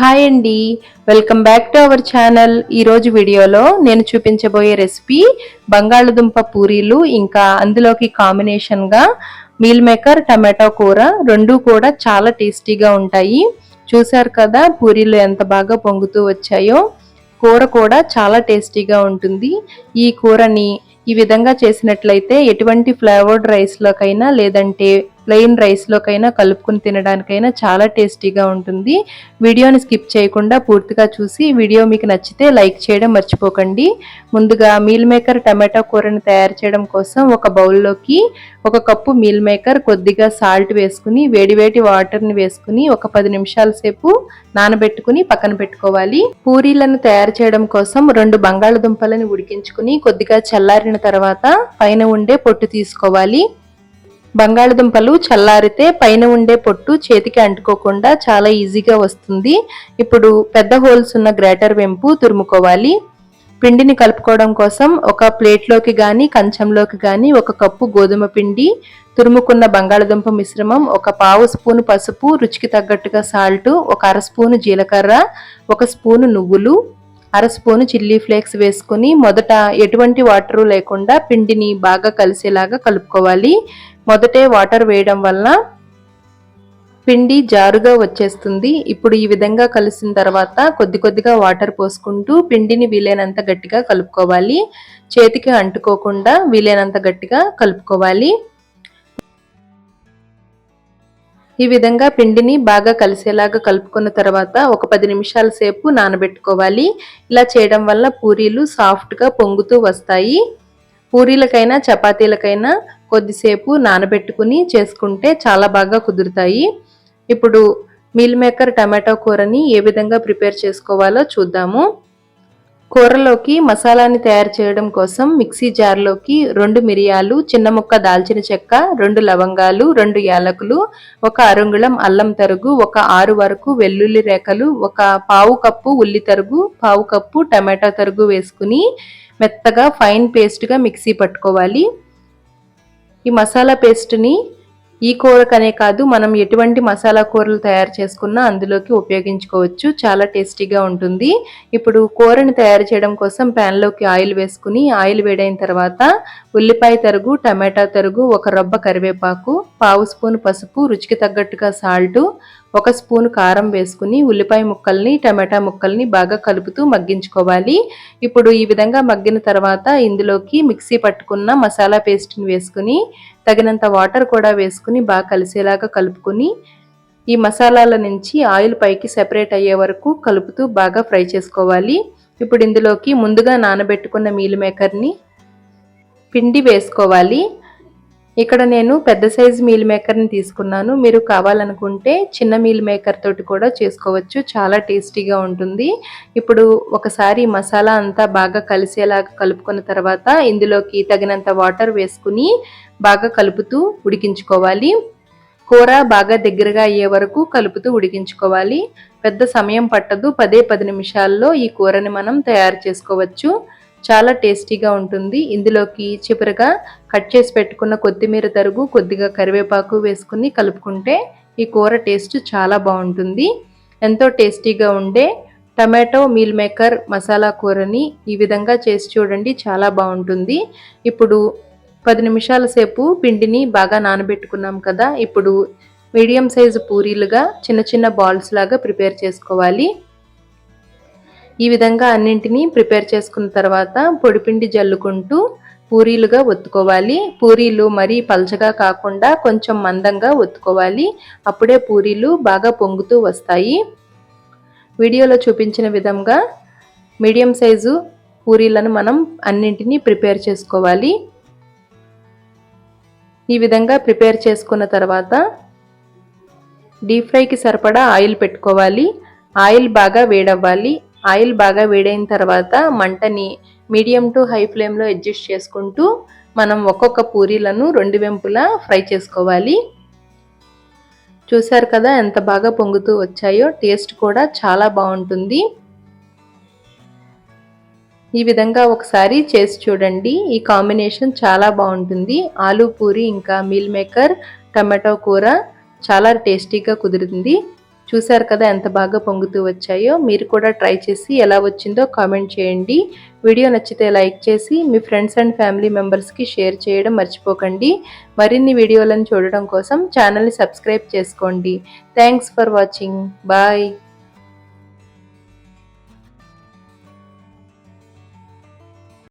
Hi అండి. Welcome back to our channel ఈరోజు వీడియోలో నేను చూపించబోయే రెసిపీ బంగాళదుంప పూరీలు ఇంకా అందులోకి కాంబినేషన్గా మీల్ మేకర్ టమాటో కూర రెండు కూడా చాలా టేస్టీగా ఉంటాయి. చూశారు కదా పూరీలు ఎంత బాగా పొంగుతూ వచ్చాయో? కూర కూడా చాలా టేస్టీగా ఉంటుంది. ఈ కూరని ఈ విధంగా చేసినట్లయితే ఎటువంటి ఫ్లేవర్డ్ రైస్లోకైనా లేదంటే ప్లెయిన్ రైస్లోకైనా కలుపుకుని తినడానికైనా చాలా టేస్టీగా ఉంటుంది. వీడియోని స్కిప్ చేయకుండా పూర్తిగా చూసి వీడియో మీకు నచ్చితే లైక్ చేయడం మర్చిపోకండి. ముందుగా మీల్ మేకర్ టమాటో కూరని తయారు చేయడం కోసం ఒక బౌల్లోకి ఒక కప్పు మీల్ మేకర్ కొద్దిగా సాల్ట్ వేసుకుని వేడివేడి వాటర్ని వేసుకుని ఒక పది నిమిషాల సేపు నానబెట్టుకుని పక్కన పెట్టుకోవాలి. పూరీలను తయారు చేయడం కోసం రెండు బంగాళదుంపలను ఉడికించుకుని కొద్దిగా చల్లారిన తర్వాత పైన ఉండే పొట్టు తీసుకోవాలి. బంగాళదుంపలు చల్లారితే పైన ఉండే పొట్టు చేతికి అంటుకోకుండా చాలా ఈజీగా వస్తుంది. ఇప్పుడు పెద్ద హోల్స్ ఉన్న గ్రేటర్ వెంపు తురుముకోవాలి. పిండిని కలుపుకోవడం కోసం ఒక ప్లేట్లోకి కానీ కంచంలోకి కానీ ఒక కప్పు గోధుమ పిండి తురుముకున్న బంగాళదుంప మిశ్రమం ఒక పావు స్పూను పసుపు రుచికి తగ్గట్టుగా సాల్ట్ ఒక అర స్పూను జీలకర్ర ఒక స్పూను నువ్వులు అర స్పూను చిల్లీ ఫ్లేక్స్ వేసుకుని మొదట ఎటువంటి వాటరు లేకుండా పిండిని బాగా కలిసేలాగా కలుపుకోవాలి. మొదటే వాటర్ వేయడం వల్ల పిండి జారుగా వచ్చేస్తుంది. ఇప్పుడు ఈ విధంగా కలిసిన తర్వాత కొద్ది కొద్దిగా వాటర్ పోసుకుంటూ పిండిని వీలైనంత గట్టిగా కలుపుకోవాలి. చేతికి అంటుకోకుండా వీలైనంత గట్టిగా కలుపుకోవాలి. ఈ విధంగా పిండిని బాగా కలిసేలాగా కలుపుకున్న తర్వాత ఒక పది నిమిషాల సేపు నానబెట్టుకోవాలి. ఇలా చేయడం వల్ల పూరీలు సాఫ్ట్గా పొంగుతూ వస్తాయి. పూరీలకైనా చపాతీలకైనా కొద్దిసేపు నానబెట్టుకుని చేసుకుంటే చాలా బాగా కుదురుతాయి. ఇప్పుడు మీల్ మేకర్ టమాటో కూరని ఏ విధంగా ప్రిపేర్ చేసుకోవాలో చూద్దాము. కూరలోకి మసాలాని తయారు చేయడం కోసం మిక్సీ జార్లోకి రెండు మిరియాలు చిన్న ముక్క దాల్చిన చెక్క రెండు లవంగాలు రెండు యాలకులు ఒక అరుంగుళం అల్లం తరుగు ఒక ఆరు వరకు వెల్లుల్లి రేఖలు ఒక పావు కప్పు ఉల్లి తరుగు పావు కప్పు టమాటా తరుగు వేసుకుని మెత్తగా ఫైన్ పేస్ట్గా మిక్సీ పట్టుకోవాలి. ఈ మసాలా పేస్ట్ని ఈ కూరకనే కాదు మనం ఎటువంటి మసాలా కూరలు తయారు చేసుకున్నా అందులోకి ఉపయోగించుకోవచ్చు. చాలా టేస్టీగా ఉంటుంది. ఇప్పుడు కూరని తయారు చేయడం కోసం ప్యాన్లోకి ఆయిల్ వేసుకుని ఆయిల్ వేడైన తర్వాత ఉల్లిపాయ తరుగు టమాటా తరుగు ఒక రొబ్బ కరివేపాకు పావు స్పూన్ పసుపు రుచికి తగ్గట్టుగా సాల్ట్ ఒక స్పూన్ కారం వేసుకుని ఉల్లిపాయ ముక్కల్ని టమాటా ముక్కల్ని బాగా కలుపుతూ మగ్గించుకోవాలి. ఇప్పుడు ఈ విధంగా మగ్గిన తర్వాత ఇందులోకి మిక్సీ పట్టుకున్న మసాలా పేస్ట్ని వేసుకుని తగినంత వాటర్ కూడా వేసుకుని బాగా కలిసేలాగా కలుపుకుని ఈ మసాలాల నుంచి ఆయిల్ పైకి సెపరేట్ అయ్యే వరకు కలుపుతూ బాగా ఫ్రై చేసుకోవాలి. ఇప్పుడు ఇందులోకి ముందుగా నానబెట్టుకున్న మీల్ మేకర్ని పిండి వేసుకోవాలి. ఇక్కడ నేను పెద్ద సైజు మీల్ మేకర్ని తీసుకున్నాను. మీరు కావాలనుకుంటే చిన్న మీల్ మేకర్ తోటి కూడా చేసుకోవచ్చు. చాలా టేస్టీగా ఉంటుంది. ఇప్పుడు ఒకసారి మసాలా అంతా బాగా కలిసేలాగా కలుపుకున్న తర్వాత ఇందులోకి తగినంత వాటర్ వేసుకుని బాగా కలుపుతూ ఉడికించుకోవాలి. కూర బాగా దగ్గరగా అయ్యే వరకు కలుపుతూ ఉడికించుకోవాలి. పెద్ద సమయం పట్టదు. పదే పది నిమిషాల్లో ఈ కూరని మనం తయారు చేసుకోవచ్చు. చాలా టేస్టీగా ఉంటుంది. ఇందులోకి చివరగా కట్ చేసి పెట్టుకున్న కొత్తిమీర తరుగు కొద్దిగా కరివేపాకు వేసుకుని కలుపుకుంటే ఈ కూర టేస్ట్ చాలా బాగుంటుంది. ఎంతో టేస్టీగా ఉండే టమాటో మీల్ మేకర్ మసాలా కూరని ఈ విధంగా చేసి చూడండి చాలా బాగుంటుంది. ఇప్పుడు పది నిమిషాల సేపు పిండిని బాగా నానబెట్టుకున్నాం కదా ఇప్పుడు మీడియం సైజు పూరీలుగా చిన్న చిన్న బాల్స్ లాగా ప్రిపేర్ చేసుకోవాలి. ఈ విధంగా అన్నింటినీ ప్రిపేర్ చేసుకున్న తర్వాత పొడిపిండి జల్లుకుంటూ పూరీలుగా ఒత్తుకోవాలి. పూరీలు మరీ పల్చగా కాకుండా కొంచెం మందంగా ఒత్తుకోవాలి. అప్పుడే పూరీలు బాగా పొంగుతూ వస్తాయి. వీడియోలో చూపించిన విధంగా మీడియం సైజు పూరీలను మనం అన్నింటినీ ప్రిపేర్ చేసుకోవాలి. ఈ విధంగా ప్రిపేర్ చేసుకున్న తర్వాత డీప్ ఫ్రైకి సరిపడా ఆయిల్ పెట్టుకోవాలి. ఆయిల్ బాగా వేడవ్వాలి. ఆయిల్ బాగా వేడైన తర్వాత మంటని మీడియం టు హై ఫ్లేమ్లో అడ్జస్ట్ చేసుకుంటూ మనం ఒక్కొక్క పూరీలను రెండు వెంపులా ఫ్రై చేసుకోవాలి. చూశారు కదా ఎంత బాగా పొంగుతూ వచ్చాయో టేస్ట్ కూడా చాలా బాగుంటుంది. ఈ విధంగా ఒకసారి చేసి చూడండి. ఈ కాంబినేషన్ చాలా బాగుంటుంది. ఆలూ పూరి ఇంకా మీల్ మేకర్ టమాటో కూర చాలా టేస్టీగా కుదురుతుంది చూశారు కదా ఎంత బాగా పొంగుతూ వచ్చాయో మీరు కూడా ట్రై చేసి ఎలా వచ్చిందో కామెంట్ చేయండి. వీడియో నచ్చితే లైక్ చేసి మీ ఫ్రెండ్స్ అండ్ ఫ్యామిలీ మెంబర్స్కి షేర్ చేయడం మర్చిపోకండి. మరిన్ని వీడియోలను చూడడం కోసం ఛానల్ని సబ్స్క్రైబ్ చేసుకోండి. Thanks for watching. బాయ్.